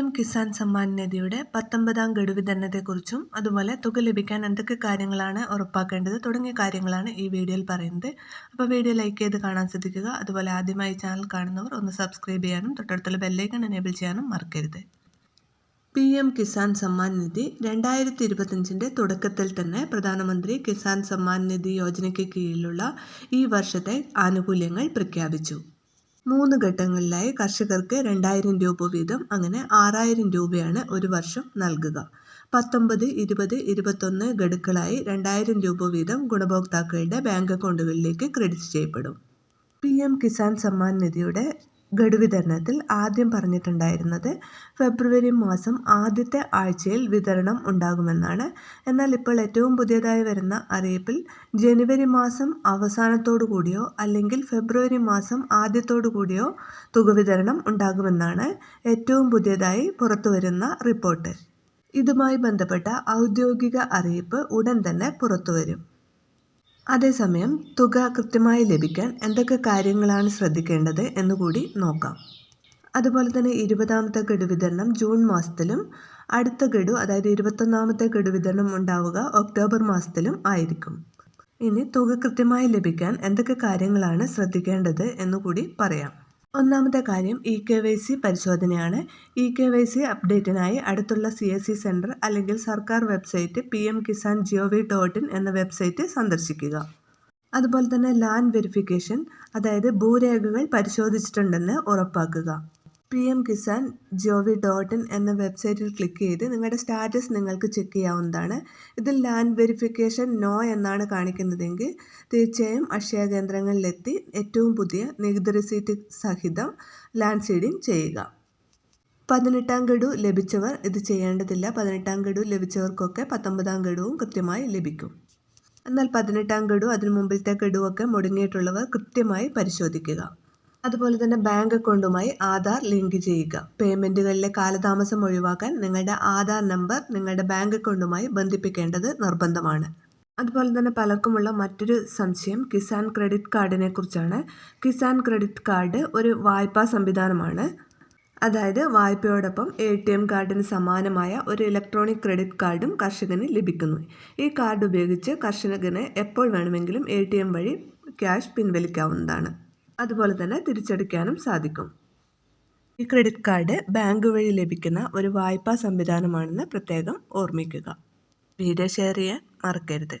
M Kisan Samman നിധിയുടെ പത്തൊമ്പതാം ഗഡു വിതരണത്തെക്കുറിച്ചും അതുപോലെ തുക ലഭിക്കാൻ എന്തൊക്കെ കാര്യങ്ങളാണ് ഉറപ്പാക്കേണ്ടത് തുടങ്ങിയ കാര്യങ്ങളാണ് ഈ വീഡിയോയിൽ പറയുന്നത്. അപ്പോൾ വീഡിയോ ലൈക്ക് ചെയ്ത് കാണാൻ ശ്രദ്ധിക്കുക. അതുപോലെ ആദ്യമായി ചാനൽ കാണുന്നവർ ഒന്ന് സബ്സ്ക്രൈബ് ചെയ്യാനും തൊട്ടടുത്തുള്ള ബെല്ലൈക്കൺ എനേബിൾ ചെയ്യാനും മറക്കരുത്. പി എം കിസാൻ സമ്മാൻ നിധി രണ്ടായിരത്തി ഇരുപത്തഞ്ചിന്റെ തുടക്കത്തിൽ തന്നെ പ്രധാനമന്ത്രി കിസാൻ സമ്മാൻ നിധി യോജനയ്ക്ക് കീഴിലുള്ള ഈ വർഷത്തെ ആനുകൂല്യങ്ങൾ പ്രഖ്യാപിച്ചു. മൂന്ന് ഘട്ടങ്ങളിലായി കർഷകർക്ക് രണ്ടായിരം രൂപ വീതം അങ്ങനെ ആറായിരം രൂപയാണ് ഒരു വർഷം നൽകുക. പത്തൊമ്പത് ഇരുപത് ഇരുപത്തൊന്ന് ഗഡുക്കളായി രണ്ടായിരം രൂപ വീതം ഗുണഭോക്താക്കളുടെ ബാങ്ക് അക്കൗണ്ടുകളിലേക്ക് ക്രെഡിറ്റ് ചെയ്യപ്പെടും. പി എം കിസാൻ സമ്മാൻ നിധിയുടെ ഗഡുവിതരണത്തിൽ ആദ്യം പറഞ്ഞിട്ടുണ്ടായിരുന്നത് ഫെബ്രുവരി മാസം ആദ്യത്തെ ആഴ്ചയിൽ വിതരണം ഉണ്ടാകുമെന്നാണ്. എന്നാൽ ഇപ്പോൾ ഏറ്റവും പുതിയതായി വരുന്ന അറിയിപ്പിൽ ജനുവരി മാസം അവസാനത്തോടു കൂടിയോ അല്ലെങ്കിൽ ഫെബ്രുവരി മാസം ആദ്യത്തോടു കൂടിയോ തുക വിതരണം ഉണ്ടാകുമെന്നാണ് ഏറ്റവും പുതിയതായി പുറത്തുവരുന്ന റിപ്പോർട്ട്. ഇതുമായി ബന്ധപ്പെട്ട ഔദ്യോഗിക അറിയിപ്പ് ഉടൻ തന്നെ പുറത്തുവരും അതേസമയം തുക കൃത്യമായി ലഭിക്കാൻ എന്തൊക്കെ കാര്യങ്ങളാണ് ശ്രദ്ധിക്കേണ്ടത് എന്നുകൂടി നോക്കാം. അതുപോലെ തന്നെ ഇരുപതാമത്തെ ഗഡു വിതരണം ജൂൺ മാസത്തിലും അടുത്ത ഗഡു അതായത് ഇരുപത്തൊന്നാമത്തെ ഗഡു വിതരണം ഉണ്ടാവുക ഒക്ടോബർ മാസത്തിലും ആയിരിക്കും. ഇനി തുക കൃത്യമായി ലഭിക്കാൻ എന്തൊക്കെ കാര്യങ്ങളാണ് ശ്രദ്ധിക്കേണ്ടത് എന്നുകൂടി പറയാം. ഒന്നാമത്തെ കാര്യം ഇ കെ വൈ സി പരിശോധനയാണ്. ഇ കെ വൈ സി അപ്ഡേറ്റിനായി അടുത്തുള്ള സി എസ് സി സെന്റർ അല്ലെങ്കിൽ സർക്കാർ website P M Kisan G O V dot in website സന്ദർശിക്കുക. അതുപോലെ തന്നെ ലാൻഡ് വെരിഫിക്കേഷൻ അതായത് ഭൂരേഖകൾ പരിശോധിച്ചിട്ടുണ്ടെന്ന് ഉറപ്പാക്കുക. P M Kisan gov dot in എന്ന വെബ്സൈറ്റിൽ ക്ലിക്ക് ചെയ്ത് നിങ്ങളുടെ സ്റ്റാറ്റസ് നിങ്ങൾക്ക് ചെക്ക് ചെയ്യാവുന്നതാണ്. ഇതിൽ ലാൻഡ് വെരിഫിക്കേഷൻ നോ എന്നാണ് കാണിക്കുന്നതെങ്കിൽ തീർച്ചയായും അക്ഷയ കേന്ദ്രങ്ങളിലെത്തി ഏറ്റവും പുതിയ നികുതി റെസീറ്റ് സഹിതം ലാൻഡ് സീഡിംഗ് ചെയ്യുക. പതിനെട്ടാം ഗഡു ലഭിച്ചവർ ഇത് ചെയ്യേണ്ടതില്ല. പതിനെട്ടാം ഗഡു ലഭിച്ചവർക്കൊക്കെ പത്തൊമ്പതാം ഗഡുവും കൃത്യമായി ലഭിക്കും. എന്നാൽ പതിനെട്ടാം ഗഡു അതിനു മുമ്പിലത്തെ ഗഡുവൊക്കെ മുടങ്ങിയിട്ടുള്ളവർ കൃത്യമായി പരിശോധിക്കുക. അതുപോലെ തന്നെ ബാങ്ക് അക്കൗണ്ടുമായി ആധാർ ലിങ്ക് ചെയ്യുക. പേയ്മെന്റുകളിലെ കാലതാമസം ഒഴിവാക്കാൻ നിങ്ങളുടെ ആധാർ നമ്പർ നിങ്ങളുടെ ബാങ്ക് അക്കൗണ്ടുമായി ബന്ധിപ്പിക്കേണ്ടത് നിർബന്ധമാണ്. അതുപോലെ തന്നെ പലർക്കുമുള്ള മറ്റൊരു സംശയം കിസാൻ ക്രെഡിറ്റ് കാർഡിനെ കുറിച്ചാണ്. കിസാൻ ക്രെഡിറ്റ് കാർഡ് ഒരു വായ്പാ സംവിധാനമാണ്. അതായത് വായ്പയോടൊപ്പം എ ടി എം കാർഡിന് സമാനമായ ഒരു ഇലക്ട്രോണിക് ക്രെഡിറ്റ് കാർഡും കർഷകന് ലഭിക്കുന്നു. ഈ കാർഡ് ഉപയോഗിച്ച് കർഷകന് എപ്പോൾ വേണമെങ്കിലും എ വഴി ക്യാഷ് പിൻവലിക്കാവുന്നതാണ്. അതുപോലെ തന്നെ തിരിച്ചടയ്ക്കാനും സാധിക്കും. ഈ ക്രെഡിറ്റ് കാർഡ് ബാങ്ക് വഴി ലഭിക്കുന്ന ഒരു വായ്പാ സംവിധാനമാണെന്ന് പ്രത്യേകം ഓർമ്മിക്കുക. വീഡിയോ ഷെയർ ചെയ്യാൻ മറക്കരുത്.